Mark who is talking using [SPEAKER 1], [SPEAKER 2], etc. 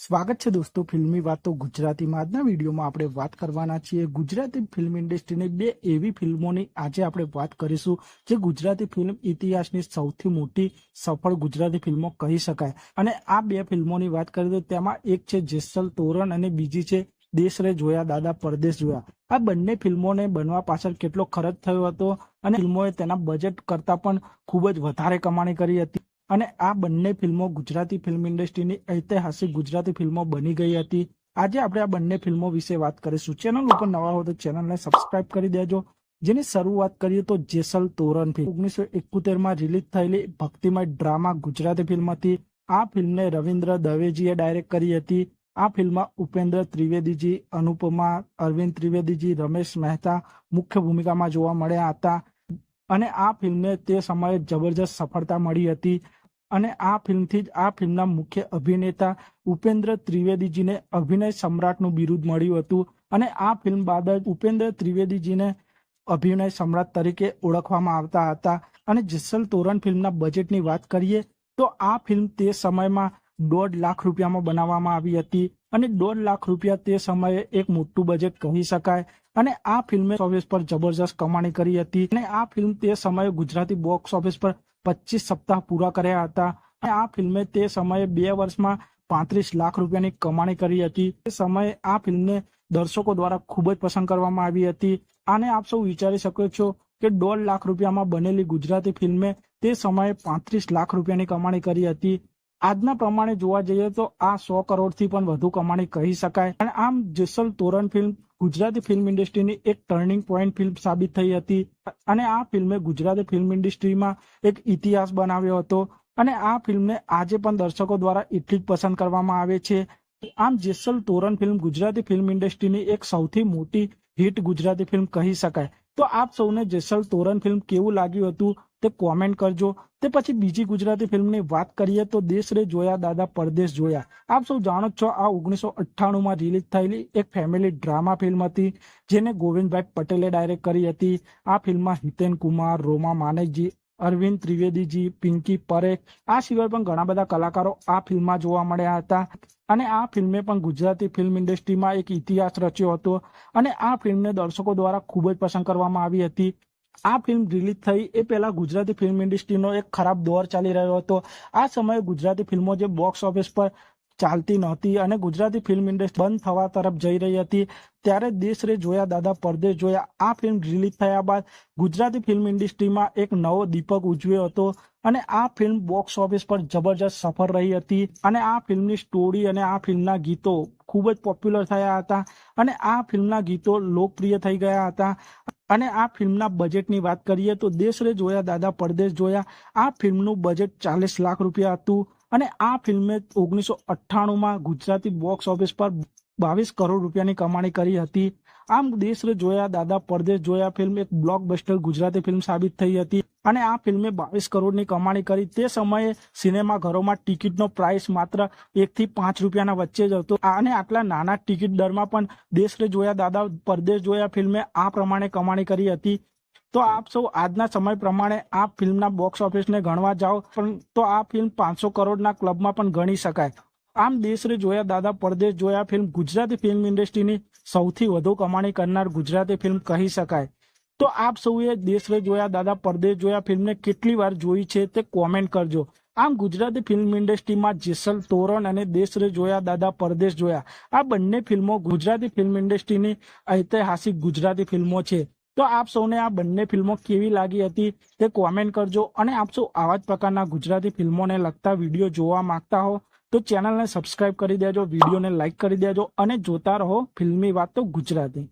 [SPEAKER 1] સ્વાગત છે દોસ્તો, ફિલ્મી વાતો ગુજરાતીમાં. આજના વિડીયોમાં આપણે વાત કરવાના છીએ ગુજરાતી ફિલ્મ ઇન્ડસ્ટ્રીની બે એવી ફિલ્મોની આજે આપણે વાત કરીશું, જે ગુજરાતી ફિલ્મ ઇતિહાસની સૌથી મોટી સફળ ગુજરાતી ફિલ્મો કહી શકાય. અને આ બે ફિલ્મોની વાત કરીએ તો તેમાં એક છે જેસલ તોરણ અને બીજી છે દેશ રે જોયા, દાદા પરદેશ જોયા. આ બંને ફિલ્મોને બનવા પાછળ કેટલો ખર્ચ થયો હતો અને ફિલ્મોએ તેના બજેટ કરતાં પણ ખૂબ જ વધારે કમાણી કરી હતી. અને આ બંને ફિલ્મો ગુજરાતી ફિલ્મ ઇન્ડસ્ટ્રીની ઐતિહાસિક ગુજરાતી ફિલ્મો બની ગઈ હતી. આજે આપણે આ બંને ફિલ્મો વિશે વાત કરીશું. ચેનલ ઉપર નવા હો તો ચેનલને સબસ્ક્રાઇબ કરી દેજો. જેની શરૂઆત કરીએ તો જેસલ તોરણ ફિલ્મ. ઓગણીસો એકોતેરમાં રિલીઝ થયેલી ભક્તિમય ડ્રામા ગુજરાતી ફિલ્મ હતી. આ ફિલ્મને રવિન્દ્ર દવેજીએ ડાયરેક્ટ કરી હતી. આ ફિલ્મમાં ઉપેન્દ્ર ત્રિવેદીજી, અનુપમા, અરવિંદ ત્રિવેદીજી, રમેશ મહેતા મુખ્ય ભૂમિકામાં જોવા મળ્યા હતા. અને આ ફિલ્મને તે સમયે જબરજસ્ત સફળતા મળી હતી. અને આ ફિલ્મથી જ આ ફિલ્મના મુખ્ય અભિનેતા ઉપેન્દ્ર ત્રિવેદીજીને અભિનય સમ્રાટનું બિરુદ મળ્યું હતું અને આ ફિલ્મ બાદ જ ઉપેન્દ્ર ત્રિવેદીજીને અભિનય સમ્રાટ તરીકે ઓળખવામાં આવતા હતા. અને જેસલ તોરણ ફિલ્મના બજેટની વાત કરીએ તો આ ફિલ્મ તે સમયમાં દોઢ લાખ રૂપિયામાં બનાવવામાં આવી હતી અને દોઢ લાખ રૂપિયા તે સમયે એક મોટું બજેટ કહી શકાય. અને આ ફિલ્મે ઓફિસ પર જબરજસ્ત કમાણી કરી હતી અને આ ફિલ્મ તે સમયે ગુજરાતી બોક્સ ઓફિસ પર પચીસ સપ્તાહ પૂરા કર્યા હતા. અને આ ફિલ્મે તે સમયે બે વર્ષમાં પાંત્રીસ લાખ રૂપિયાની કમાણી કરી હતી. તે સમયે આ ફિલ્મને દર્શકો દ્વારા ખૂબ જ પસંદ કરવામાં આવી હતી. આને આપ સૌ વિચારી શકો છો કે દોઢ લાખ રૂપિયામાં બનેલી ગુજરાતી ફિલ્મે તે સમયે પાંત્રીસ લાખ રૂપિયાની કમાણી કરી હતી. આજના પ્રમાણે જોવા જઈએ તો આ સો કરોડથી પણ વધુ કમાણી કહી શકાય. અને આમ જેસલ તોરણ ફિલ્મ ગુજરાતી ફિલ્મ ઇન્ડસ્ટ્રીની એક ટર્નિંગ પોઈન્ટ ફિલ્મ સાબિત થઈ હતી. અને આ ફિલ્મે ગુજરાતી ફિલ્મ ઇન્ડસ્ટ્રીમાં એક ઇતિહાસ બનાવ્યો હતો. અને આ ફિલ્મને આજે પણ દર્શકો દ્વારા એટલી જ પસંદ કરવામાં આવે છે. આમ જેસલ તોરણ ફિલ્મ ગુજરાતી ફિલ્મ ઇન્ડસ્ટ્રીની એક સૌથી મોટી હિટ ગુજરાતી ફિલ્મ કહી શકાય. તો આપ સૌને જેસલ તોરણ ફિલ્મ કેવું લાગ્યું હતું? તે કોમેન્ટ કરજો. તે પછી બીજી ગુજરાતી ફિલ્મની વાત કરીએ તો દેશ રે જોયા, દાદા પરદેશ જોયા. આપ સૌ જાણો છો આ ઓગણીસો અઠ્ઠાણુંમાં રિલીઝ થયેલી એક ફેમિલી ડ્રામા ફિલ્મ હતી, જેને ગોવિંદભાઈ પટેલે ડાયરેક્ટ કરી હતી. આ ફિલ્મમાં હિતેન કુમાર, રોમા માનેકજી અરવિંદ ત્રિવેદીજી, પિંકી પરેખ, આ સિવાય પણ ઘણા બધા કલાકારો આ ફિલ્મમાં જોવા મળ્યા હતા. અને આ ફિલ્મે પણ ગુજરાતી ફિલ્મ ઇન્ડસ્ટ્રીમાં એક ઇતિહાસ રચ્યો હતો. અને આ ફિલ્મને દર્શકો દ્વારા ખૂબ જ પસંદ કરવામાં આવી હતી. આ ફિલ્મ રિલીઝ થઈ એ પહેલા ગુજરાતી ફિલ્મ ઇન્ડસ્ટ્રીનો એક ખરાબ દોર ચાલી રહ્યો હતો. આ સમયે ગુજરાતી ફિલ્મો જે બોક્સ ઓફિસ પર ચાલતી નહોતી અને ગુજરાતી ફિલ્મ ઇન્ડસ્ટ્રી બંધ થવા તરફ જઈ રહી હતી. ત્યારે દેશ રે જોયા, દાદા પરદેશ જોયા, આ ફિલ્મ રિલીઝ થયા બાદ ગુજરાતી ફિલ્મ ઇન્ડસ્ટ્રીમાં એક નવો દીપક ઉજવ્યો હતો અને આ ફિલ્મ બોક્સ ઓફિસ પર જબરજસ્ત સફળ રહી હતી અને આ ફિલ્મની સ્ટોરી અને આ ફિલ્મના ગીતો ખૂબ જ પોપ્યુલર થયા હતા અને આ ફિલ્મના ગીતો લોકપ્રિય થઈ ગયા હતા. અને આ ફિલ્મના બજેટની વાત કરીએ તો દેશરે જોયા, દાદા પરદેશ જોયા. આ ફિલ્મનું બજેટ ચાલીસ લાખ રૂપિયા હતું અને આ ફિલ્મે ઓગણીસો અઠ્ઠાણુંમાં ગુજરાતી બોક્સ ઓફિસ પર બાવીસ કરોડ રૂપિયાની કમાણી કરી હતી. આમ દેશ રે જોયા, દાદા પરદેશ જોયા ફિલ્મ એક બ્લોકબસ્ટર ગુજરાતી ફિલ્મ સાબિત થઈ હતી. અને આ ફિલ્મે બાવીસ કરોડની કમાણી કરી. તે સમયે સિનેમા ઘરોમાં ટિકિટનો પ્રાઇસ માત્ર એક થી પાંચ રૂપિયાના વચ્ચે જ હતો. અને આટલા નાના ટિકિટ દરમાં પણ દેશરે જોયા દાદા પરદેશ જોયા ફિલ્મે આ પ્રમાણે કમાણી કરી હતી. તો આપ સૌ આજના સમય પ્રમાણે આ ફિલ્મના બોક્સ ઓફિસને ગણવા જાઓ. પણ તો આ ફિલ્મ પાંચસો કરોડના ક્લબમાં પણ ગણી શકાય. આમ દેશરે જોયા દાદા પરદેશ જોયા ફિલ્મ ગુજરાતી ફિલ્મ ઇન્ડસ્ટ્રીની સૌથી વધુ કમાણી કરનાર ગુજરાતી ફિલ્મ કહી શકાય. તો આપ સૌએ દેશરે જોયા, દાદા પરદેશ જોયા, ફિલ્મને કેટલી વાર જોઈ છે તે કોમેન્ટ કરજો. આમ ગુજરાતી ફિલ્મ ઇન્ડસ્ટ્રીમાં જેસલ તોરણ અને દેશરે જોયા, દાદા પરદેશ જોયા, આ બંને ફિલ્મો ગુજરાતી ફિલ્મ ઇન્ડસ્ટ્રીની ઐતિહાસિક ગુજરાતી ફિલ્મો છે. તો આપ સૌને આ બંને ફિલ્મો કેવી લાગી હતી તે કોમેન્ટ કરજો અને આપ સૌ આવા જ પ્રકારના ગુજરાતી ફિલ્મોને લગતા વીડિયો જોવા માંગતા હો, તો ચેનલને સબસ્ક્રાઇબ કરી દેજો, વિડીયોને લાઇક કરી દેજો અને જોતા રહો ફિલ્મી વાતો ગુજરાતી.